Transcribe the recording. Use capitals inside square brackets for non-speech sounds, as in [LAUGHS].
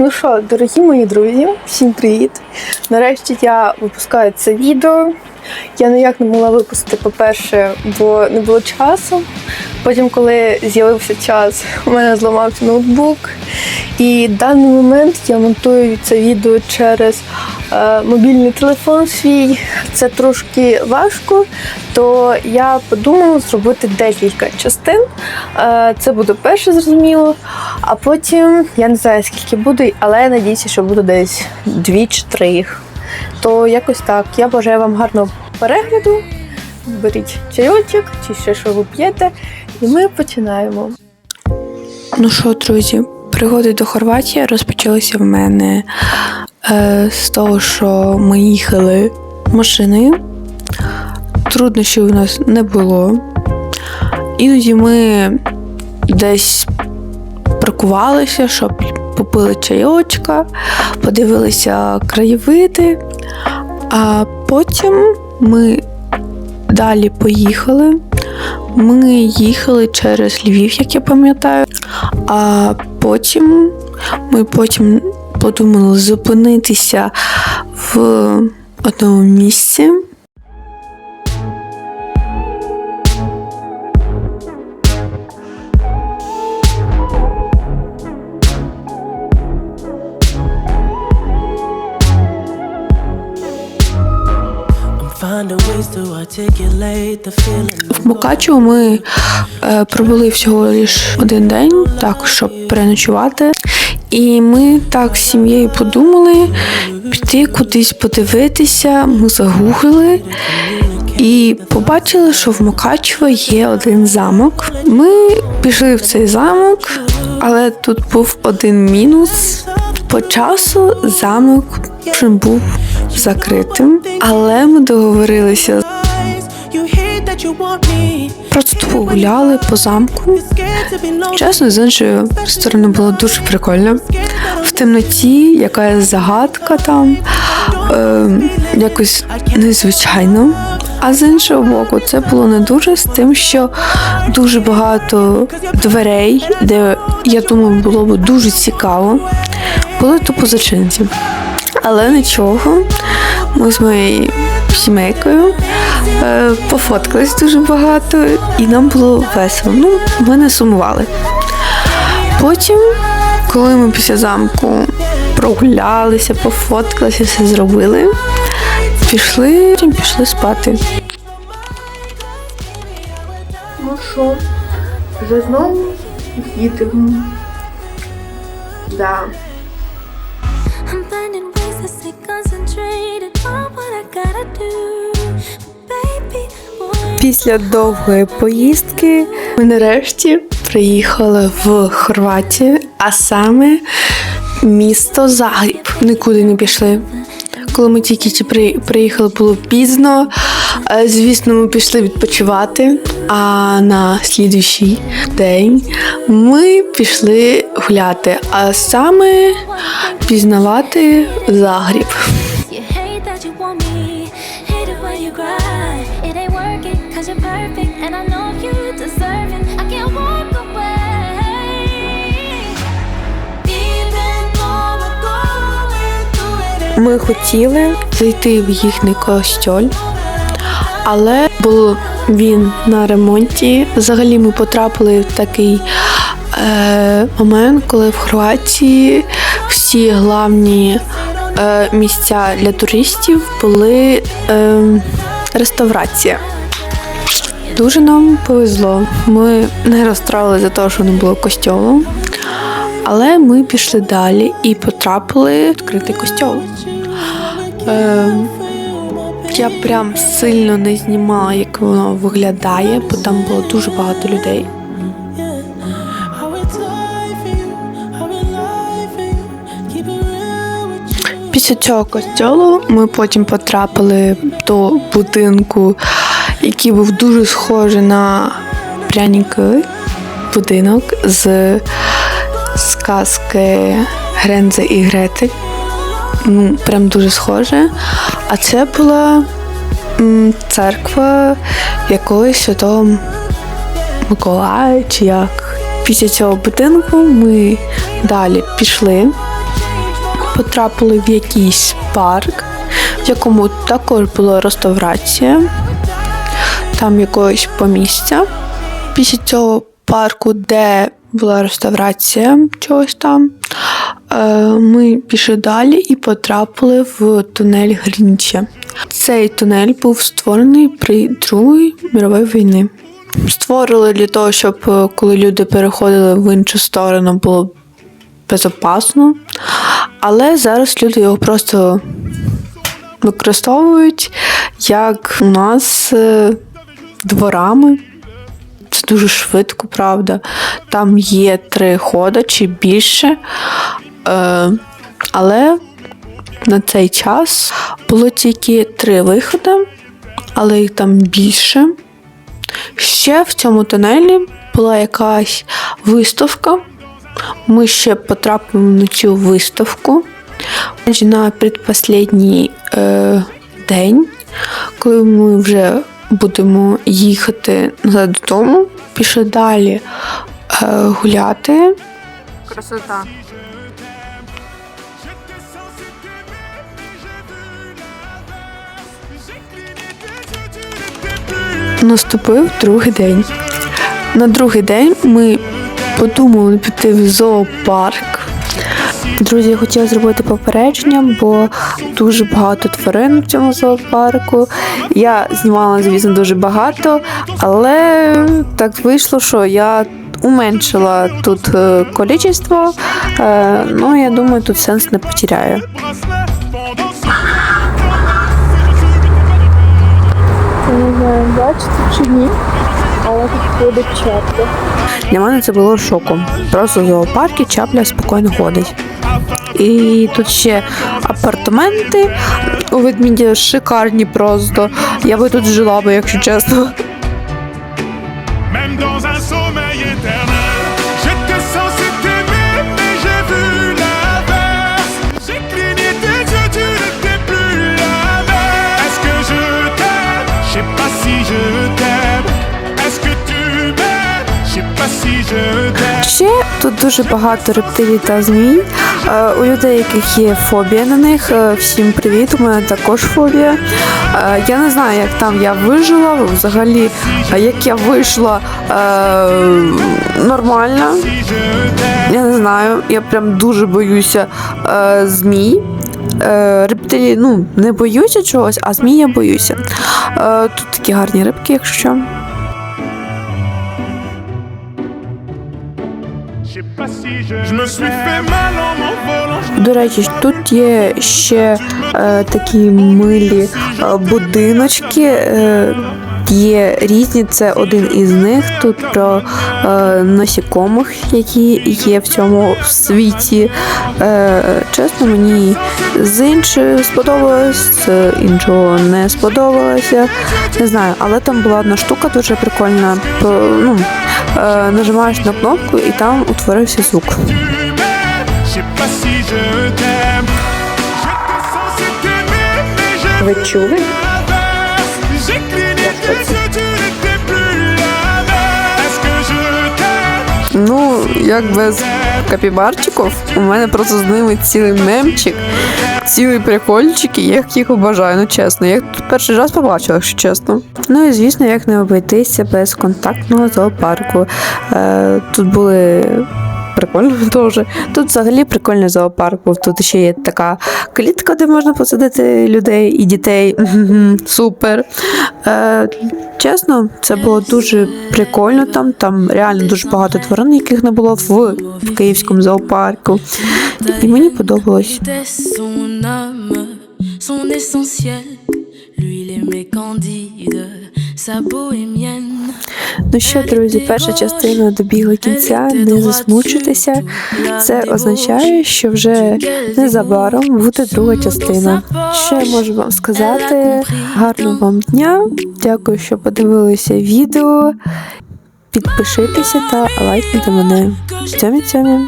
Ну що, дорогі мої друзі, всім привіт! Нарешті я випускаю це відео. Я ніяк не могла випустити, по-перше, бо не було часу. Потім, коли з'явився час, у мене зламався ноутбук. І в даний момент я монтую це відео через мобільний телефон свій. Це трошки важко, то я подумала зробити декілька частин. Е, це буде перше, зрозуміло. А потім я не знаю скільки буде, але я надіюся, що буде десь дві чи три. То якось так. Я бажаю вам гарного перегляду. Беріть чайочок чи ще що ви п'єте, і ми починаємо. Ну що, друзі, пригоди до Хорватії розпочалися в мене е, з того, що ми їхали машиною. Труднощів у нас не було. Іноді ми десь паркувалися, щоб попили чайочка, подивилися краєвиди, а потім ми далі поїхали. Ми їхали через Львів, як я пам'ятаю. А потім ми потім подумали зупинитися в одному місці. В Мукачево ми е, пробули всього лиш один день, так, щоб переночувати. І ми так з сім'єю подумали піти кудись подивитися. Ми загуглили і побачили, що в Мукачево є один замок. Ми пішли в цей замок, але тут був один мінус. По часу замок був закритим, але ми договорилися Просто погуляли по замку. Чесно, з іншої сторони було дуже прикольно. В темноті якась загадка там, е, якось незвичайно. А з іншого боку, це було не дуже з тим, що дуже багато дверей, де я думаю, було б дуже цікаво, були тупо зачинені. Але нічого, ми з моєю сімейкою е, пофоткались дуже багато, і нам було весело. Ну, ми не сумували. Потім, коли ми після замку прогулялися, пофоткалися, все зробили, пішли, пішли спати. Ну що, вже знову їдемо. Да. I'm finding ways to stay concentrated on what I gotta do. Після довгої поїздки ми нарешті приїхали в Хорватію, а саме місто Загріб. Нікуди не пішли. Коли ми тільки приїхали, було пізно. Е, Звісно, ми пішли відпочивати. А на слідуючий день ми пішли гуляти, а саме пізнавати Загріб. Ми хотіли зайти в їхній костьоль, але був він на ремонті. Взагалі ми потрапили в такий е, момент, коли в Хорватії всі главні е, місця для туристів були е, реставрація. Дуже нам повезло. Ми не розстроїли за те, що не було костьолу. Але ми пішли далі і потрапили в відкритий костьол. Е, я прям сильно не знімала, як воно виглядає, бо там було дуже багато людей. Після цього костьолу ми потім потрапили до будинку, який був дуже схожий на пряніковий будинок з сказки Грензе і Гретель. Ну, прям дуже схоже. А це була церква якогось святого Миколая, чи як. Після цього будинку ми далі пішли. потрапили в якийсь парк, в якому також була реставрація, там якогось помістя. Після цього парку, де була реставрація чогось там, е, ми пішли далі і потрапили в тунель Грінча. Цей тунель був створений при Другій міровій війні. Створили для того, щоб е, коли люди переходили в іншу сторону, було безпечно. Але зараз люди його просто використовують як у нас е, дворами. Дуже швидко, правда. Там є три хода чи більше. Е, але на цей час було тільки три виходи, але їх там більше. Ще в цьому тунелі була якась виставка. Ми ще потрапили на цю виставку. На предпоследній е, день, коли ми вже будемо їхати назад додому, пішли далі е, гуляти. Красота. Наступив другий день. На другий день ми подумали піти в зоопарк. Друзі, я хотіла зробити попередження, бо дуже багато тварин в цьому зоопарку. Я знімала, звісно, дуже багато, але так вийшло, що я уменшила тут е, количество. Е, ну, я думаю, тут сенс не потеряю. Не знаю, бачите чи ні, але тут буде чапля. Для мене це було шоком. Просто в зоопаркі чапля спокійно ходить. І тут ще апартаменти у ведмідя шикарні просто. Я би тут жила би, якщо чесно. Ще тут дуже багато рептилій та змій. Е, У людей, яких є фобія на них. Е, Всім привіт, у мене також фобія. Е, Я не знаю, як там я вижила. Взагалі, як я вийшла нормально. Я не знаю, я прям дуже боюся змій. Рептилії, ну, не боюся чогось, а змій я боюся. Тут такі гарні рибки, якщо що. До речі, тут є ще е, такі милі е, будиночки. Е, є різні, це один із них. Тут про е, насікомих, які є в цьому світі. Е, чесно, мені з іншої сподобалось, з іншого не сподобалося. Не знаю, але там була одна штука дуже прикольна. По- Ну, нажимаєш на кнопку і там утворився звук. Ви чули? Ну, як без капібарчиків, у мене просто з ними цілий мемчик, цілий прикольчики, я їх обожаю, ну чесно. Я тут перший раз побачила, якщо чесно. Ну і звісно, як не обійтися без контактного зоопарку. Е, тут були. Прикольно [LAUGHS] теж. Тут взагалі прикольний зоопарк. був. Тут ще є така клітка, де можна посадити людей і дітей. Супер. Е, чесно, це було дуже прикольно там. Там реально дуже багато тварин, яких не було в, в київському зоопарку. І мені подобалось. Était son âme, son essentiel. Lui, il aimait Candide, sa bohémienne. Ну що, друзі, перша частина добігла кінця. Не засмучуйтеся. Це означає, що вже незабаром буде друга частина. Що я можу вам сказати? Гарного вам дня. Дякую, що подивилися відео. Підпишитеся та лайкнете мене. Цьомі-цьомі.